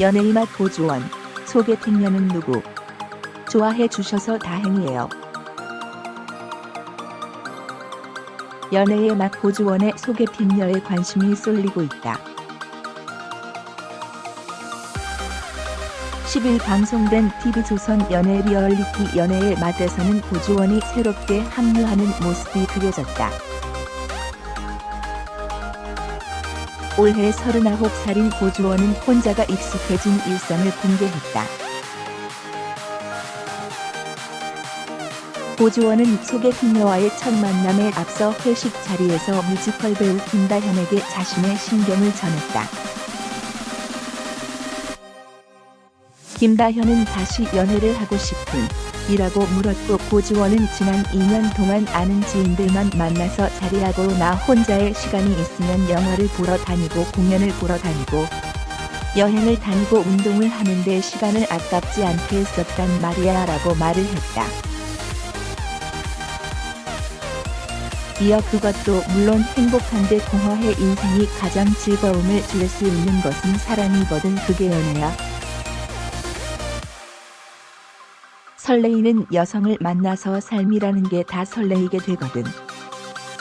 연예인 맛 고주원, 소개팅녀는 누구? 좋아해 주셔서 다행이에요. 연애의 맛 고주원의 소개팅녀에 관심이 쏠리고 있다. 10일 방송된 TV조선 연애 리얼리티 연애의 맛에서는 고주원이 새롭게 합류하는 모습이 그려졌다. 올해 39살인 고주원은 혼자가 익숙해진 일상을 공개했다. 고주원은 소개팅녀와의 첫 만남에 앞서 회식 자리에서 뮤지컬 배우 김다현에게 자신의 신경을 전했다. 김다현은 다시 연애를 하고 싶은 이라고 물었고 고지원은 지난 2년 동안 아는 지인들만 만나서 자리하고 나 혼자의 시간이 있으면 영화를 보러 다니고 공연을 보러 다니고 여행을 다니고 운동을 하는데 시간을 아깝지 않게 했었단 말이야 라고 말을 했다. 이어 그것도 물론 행복한데 공허해 인생이 가장 즐거움을 줄 수 있는 것은 사랑이거든 그게 연애야. 설레이는 여성을 만나서 삶이라는 게 다 설레이게 되거든.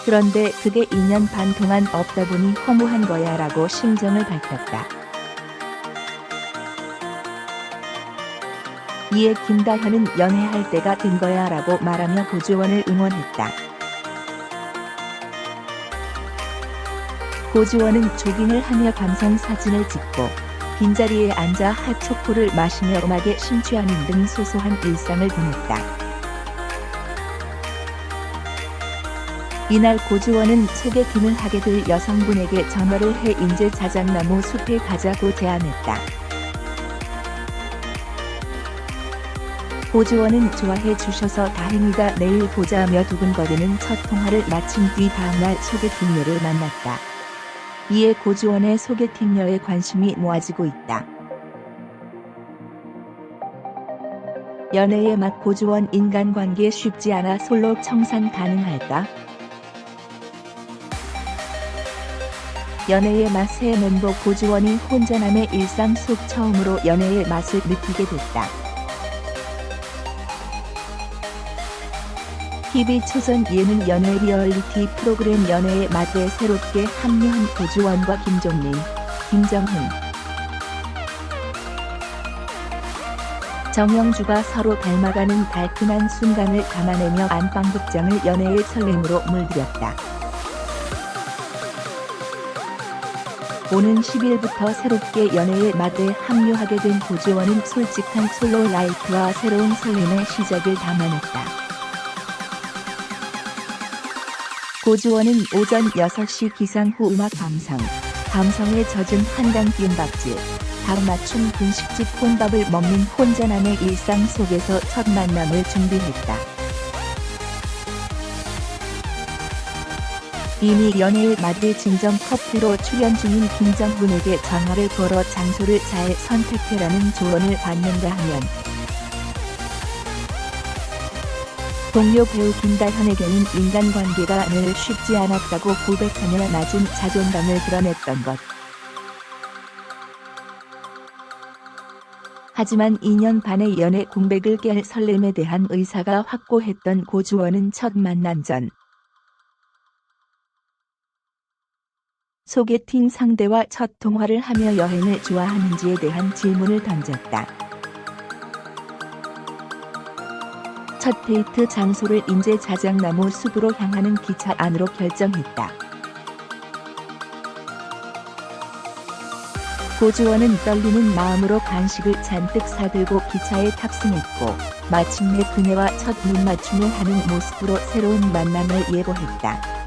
그런데 그게 2년 반 동안 없다 보니 허무한 거야 라고 심정을 밝혔다. 이에 김다현은 연애할 때가 된 거야 라고 말하며 고주원을 응원했다. 고주원은 조깅을 하며 감성 사진을 찍고 빈자리에 앉아 핫초코를 마시며 음악에 심취하는 등 소소한 일상을 보냈다. 이날 고주원은 소개팅을 하게 될 여성분에게 전화를 해 인제 자작나무 숲에 가자고 제안했다. 고주원은 좋아해 주셔서 다행이다 내일 보자며 두근거리는 첫 통화를 마친 뒤 다음날 소개팅녀를 만났다. 이에 고주원의 소개팅녀에 관심이 모아지고 있다. 연애의 맛 고주원 인간관계 쉽지 않아 솔로 청산 가능할까? 연애의 맛새 멤버 고주원이 혼자남의 일상 속 처음으로 연애의 맛을 느끼게 됐다. TV초선 예능 연애 리얼리티 프로그램 연애의 맛에 새롭게 합류한 고주원과 김종민, 김정훈, 정영주가 서로 닮아가는 달큰한 순간을 감아내며 안방극장을 연애의 설렘으로 물들였다. 오는 10일부터 새롭게 연애의 맛에 합류하게 된 고주원은 솔직한 솔로 라이프와 새로운 설렘의 시작을 담아냈다. 고주원은 오전 6시 기상 후 음악 감상, 감성에 젖은 한강 비음박질, 닭 맞춤 분식집 혼밥을 먹는 혼자남의 일상 속에서 첫 만남을 준비했다. 이미 연애의 맛을 진정 커플로 출연 중인 김정훈에게 전화를 걸어 장소를 잘 선택해라는 조언을 받는가 하면 동료 배우 김다현에게는 인간관계가 늘 쉽지 않았다고 고백하며 낮은 자존감을 드러냈던 것. 하지만 2년 반의 연애 공백을 깰 설렘에 대한 의사가 확고했던 고주원은 첫 만남 전 소개팅 상대와 첫 통화를 하며 여행을 좋아하는지에 대한 질문을 던졌다. 첫 데이트 장소를 인제 자작나무 숲으로 향하는 기차 안으로 결정했다. 고주원은 떨리는 마음으로 간식을 잔뜩 사들고 기차에 탑승했고 마침내 그녀와 첫 눈맞춤을 하는 모습으로 새로운 만남을 예고했다.